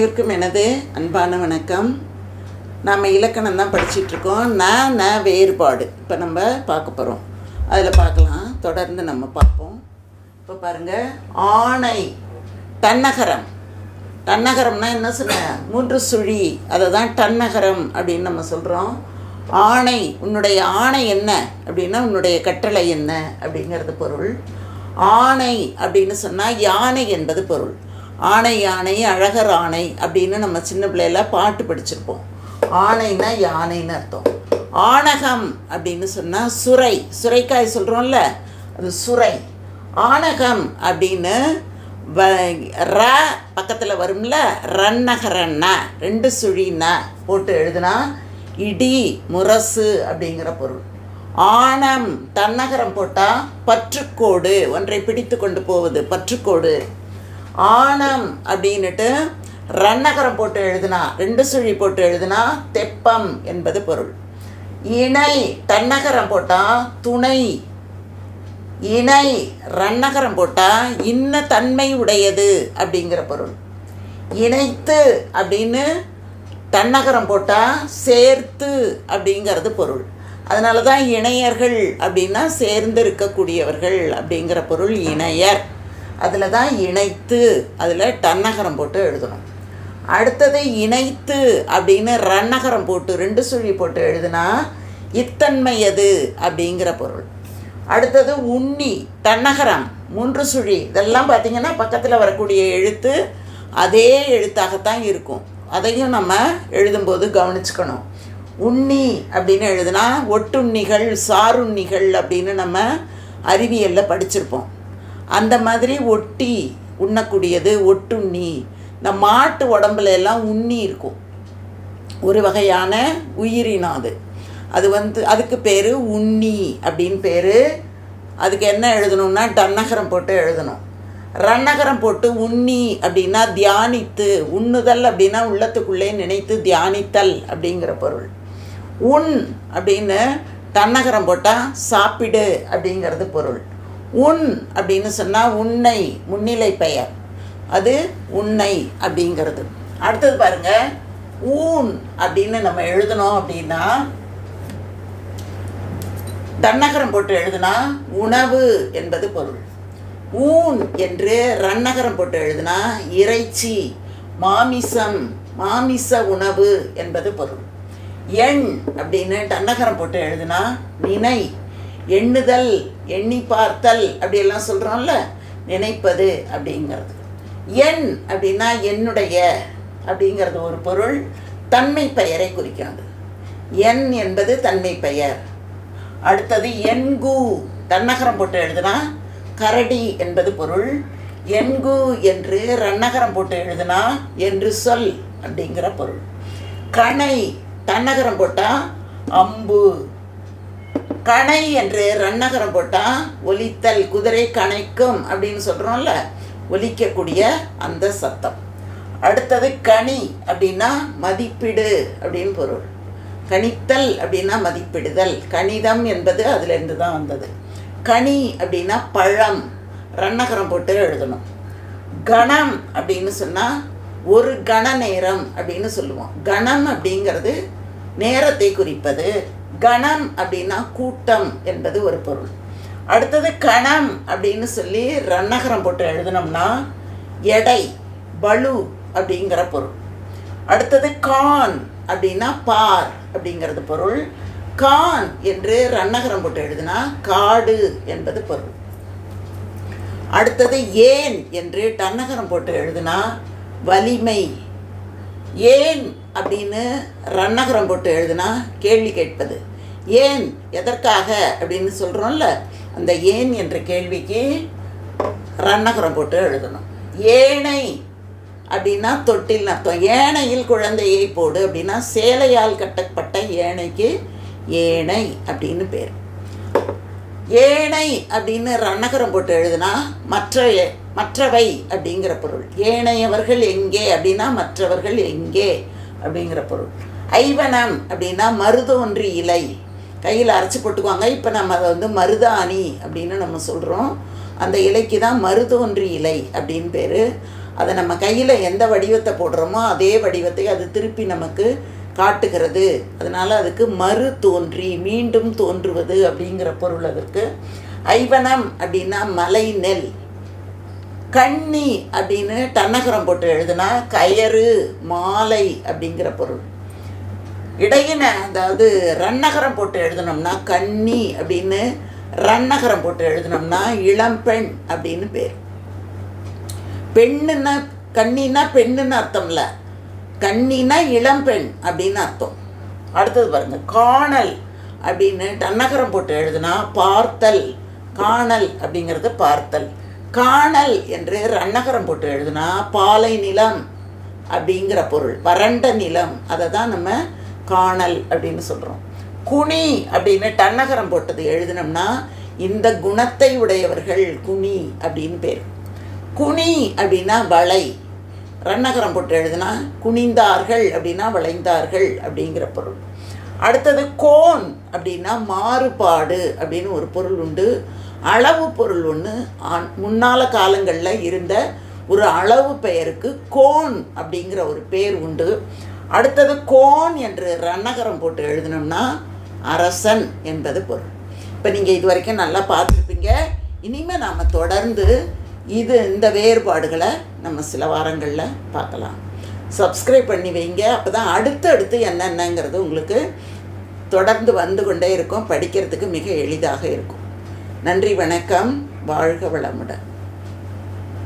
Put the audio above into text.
இருக்கும் எனது அன்பான வணக்கம். நாம் இலக்கணம் தான் படிச்சிட்ருக்கோம். ந ந வேறுபாடு. இப்போ நம்ம பார்க்க போகிறோம் அதில் பார்க்கலாம். தொடர்ந்து நம்ம பார்ப்போம். இப்போ பாருங்கள் ஆணை தன்னகரம். தன்னகரம்னா என்ன சொன்ன? மூன்று சுழி. அதை தான் தன்னகரம் அப்படின்னு நம்ம சொல்கிறோம் ஆணை உன்னுடைய ஆணை என்ன? அப்படின்னா உன்னுடைய கட்டளை என்ன? அப்படிங்கிறது பொருள். ஆணை அப்படின்னு சொன்னால் யானை என்பது பொருள். ஆணை யானை அழகர் ஆணை அப்படின்னு நம்ம சின்ன பிள்ளையில பாட்டு படிச்சிருப்போம். ஆணைனா யானைன்னு அர்த்தம். ஆணகம் அப்படின்னு சொன்னால் சுரை. சுரைக்காய் சொல்கிறோம்ல அது சுரை. ஆணகம் அப்படின்னு வ ர பக்கத்தில் வரும்ல ரன்னகரண்ண ரெண்டு சுழின போட்டு எழுதுனா இடி முரசு அப்படிங்கிற பொருள். ஆணம் தன்னகரம் போட்டால் பற்றுக்கோடு. ஒன்றை பிடித்து கொண்டு போவது பற்றுக்கோடு. ஆணம் அப்படின்னுட்டு ரன்னகரம் போட்டு எழுதுனா ரெண்டு சுழி போட்டு எழுதுனா தெப்பம் என்பது பொருள். இணை தன்னகரம் போட்டால் துணை. இணை ரன்னகரம் போட்டால் இன்ன தன்மை உடையது அப்படிங்கிற பொருள். இணைத்து அப்படின்னு தன்னகரம் போட்டால் சேர்த்து அப்படிங்கிறது பொருள். அதனால தான் இணையர்கள் அப்படின்னா சேர்ந்து இருக்கக்கூடியவர்கள் அப்படிங்கிற பொருள் இணையர். அதில் தான் இணைத்து அதில் டன்னகரம் போட்டு எழுதணும். அடுத்தது இணைத்து அப்படின்னு ரன்னகரம் போட்டு ரெண்டு சுழி போட்டு எழுதுனா இத்தன்மையது அப்படிங்கிற பொருள். அடுத்தது உண்ணி தன்னகரம் மூன்று சுழி. இதெல்லாம் பார்த்திங்கன்னா பக்கத்தில் வரக்கூடிய எழுத்து அதே எழுத்தாகத்தான் இருக்கும். அதையும் நம்ம எழுதும்போது கவனிச்சுக்கணும். உண்ணி அப்படின்னு எழுதுனா ஒட்டுண்ணிகள் சாருண்ணிகள் அப்படின்னு நம்ம அறிவியலில் படிச்சிருப்போம். அந்த மாதிரி ஒட்டி உண்ணக்கூடியது ஒட்டுண்ணி இந்த மாட்டு உடம்புல எல்லாம் உண்ணி இருக்கும். ஒரு வகையான உயிரினம் அது. அது வந்து அதுக்கு பேர் உண்ணி அப்படின்னு பேர். அதுக்கு என்ன எழுதணும்னா டன்னகரம் போட்டு எழுதணும். ரன்னகரம் போட்டு உண்ணி அப்படின்னா தியானித்து உண்ணுதல் அப்படின்னா உள்ளத்துக்குள்ளே நினைத்து தியானித்தல் அப்படிங்கிற பொருள். உண் அப்படின்னு தன்னகரம் போட்டால் சாப்பிடு அப்படிங்கிறது பொருள். உன் அப்படின்னு சொன்னால் உன்னை முன்னிலை பெயர். அது உன்னை அப்படிங்கிறது. அடுத்தது பாருங்க ஊன் அப்படின்னு நம்ம எழுதணும் அப்படின்னா தன்னகரம் போட்டு எழுதுனா உணவு என்பது பொருள். ஊன் என்று ரன்னகரம் போட்டு எழுதுனா இறைச்சி மாமிசம் மாமிச உணவு என்பது பொருள். எண் அப்படின்னு டன்னகரம் போட்டு எழுதுனா நினை எண்ணுதல் எண்ணி பார்த்தல் அப்படியெல்லாம் சொல்கிறோம்ல நினைப்பது அப்படிங்கிறது. எண் அப்படின்னா என்னுடைய அப்படிங்கிறது ஒரு பொருள் தன்மை பெயரை குறிக்கிறது. எண் என்பது தன்மை பெயர். அடுத்தது எண்கு தன்னகரம் போட்டு எழுதுனா கரடி என்பது பொருள். எண்கு என்று ரன்னகரம் போட்டு எழுதுனா என்று சொல் அப்படிங்கிற பொருள். கணை தன்னகரம் போட்டால் அம்பு கணை என்று ரன்னகரம் போட்டால் ஒலித்தல் குதிரை கணைக்கும் அப்படின்னு சொல்கிறோம்ல ஒலிக்கக்கூடிய அந்த சத்தம். அடுத்தது கனி அப்படின்னா மதிப்பிடு அப்படின்னு பொருள். கணித்தல் அப்படின்னா மதிப்பிடுதல். கணிதம் என்பது அதுலேருந்து தான் வந்தது. கனி அப்படின்னா பழம் ரன்னகரம் போட்டு எழுதணும். கணம் அப்படின்னு சொன்னால் ஒரு கண நேரம் அப்படின்னு சொல்லுவோம். கணம் அப்படிங்கிறது நேரத்தை குறிப்பது. கணம் அப்படின்னா கூட்டம் என்பது ஒரு பொருள். அடுத்தது கணம் அப்படின்னு சொல்லி ரன்னகரம் போட்டு எழுதினோம்னா எடை பளு அப்படிங்கிற பொருள். அடுத்தது கான் அப்படின்னா பார் அப்படிங்கிறது பொருள். கான் என்று ரன்னகரம் போட்டு எழுதினா காடு என்பது பொருள். அடுத்தது ஏன் என்று டன்னகரம் போட்டு எழுதினா வலிமை. ஏன் அப்படின்னு ரன்னகரம் போட்டு எழுதுனா கேள்வி கேட்பது. ஏன் எதற்காக அப்படின்னு சொல்கிறோம்ல அந்த ஏன் என்ற கேள்விக்கு ரன்னகரம் போட்டு எழுதணும். ஏனை அப்படின்னா தொட்டில் அர்த்தம். ஏனையில் குழந்தையை போடு அப்படின்னா சேலையால் கட்டப்பட்ட ஏனைக்கு ஏனை அப்படின்னு பேர். ஏனை அப்படின்னு ரன்னகரம் போட்டு எழுதுனா மற்ற மற்றவை அப்படிங்கிற பொருள். ஏனையவர்கள் எங்கே அப்படின்னா மற்றவர்கள் எங்கே அப்படிங்கிற பொருள். ஐவனம் அப்படின்னா மருதொன்றி இலை. கையில் அரைச்சி போட்டுக்குவாங்க. இப்போ நம்ம அதை வந்து மருதாணி அப்படின்னு நம்ம சொல்கிறோம் அந்த இலைக்கு தான் மருதோன்றி இலை அப்படின்னு பேர். அதை நம்ம கையில் எந்த வடிவத்தை போடுறோமோ அதே வடிவத்தை அது திருப்பி நமக்கு காட்டுகிறது. அதனால் அதுக்கு மறு தோன்றி மீண்டும் தோன்றுவது அப்படிங்கிற பொருள் அதற்கு. ஐவனம் அப்படின்னா மலை நெல். கண்ணி அப்படின்னு டன்னகரம் போட்டு எழுதுனா கயறு மாலை அப்படிங்கிற பொருள். இடையின அதாவது ரன்னகரம் போட்டு எழுதுனோம்னா கன்னி அப்படின்னு ரன்னகரம் போட்டு எழுதுனோம்னா இளம்பெண் அப்படின்னு பேர். பெண்ணுன்னா கன்னின்னா பெண்ணுன்னு அர்த்தம்ல. இல்லை கன்னினா இளம்பெண் அப்படின்னு அர்த்தம். அடுத்தது பாருங்க காணல் அப்படின்னு டன்னகரம் போட்டு எழுதுனா பார்த்தல். காணல் அப்படிங்கிறது பார்த்தல். காணல் என்று ரன்னகரம் போட்டு எழுதுனா பாலை நிலம் அப்படிங்கிற பொருள். வறண்ட நிலம். அதை தான் நம்ம காணல் அப்படின்னு சொல்கிறோம் குனி அப்படின்னு டன்னகரம் போட்டது எழுதினோம்னா இந்த குணத்தை உடையவர்கள் குனி அப்படின்னு பேர். குனி அப்படின்னா வளை. ரன்னகரம் போட்டு எழுதுனா குனிந்தார்கள் அப்படின்னா வளைந்தார்கள் அப்படிங்கிற பொருள். அடுத்தது கோன் அப்படின்னா மாறுபாடு அப்படின்னு ஒரு பொருள் உண்டு. அளவு பொருள் ஒன்று முன்னால காலங்களில் இருந்த ஒரு அளவு பெயருக்கு கோன் அப்படிங்கிற ஒரு பேர் உண்டு. அடுத்தது கோன் என்று ரன்னகரம் போட்டு எழுதினோம்னா அரசன் என்பது பொருள். இப்போ நீங்கள் இது வரைக்கும் நல்லா பார்த்துருப்பீங்க. இனிமேல் நாம் தொடர்ந்து இது இந்த வேறுபாடுகளை நம்ம சில வாரங்களில் பார்க்கலாம். சப்ஸ்கிரைப் பண்ணி வைங்க. அப்போ தான் அடுத்தடுத்து என்னென்னங்கிறது உங்களுக்கு தொடர்ந்து வந்து கொண்டே இருக்கும். படிக்கிறதுக்கு மிக எளிதாக இருக்கும். நன்றி வணக்கம். வாழ்க வளமுடன்.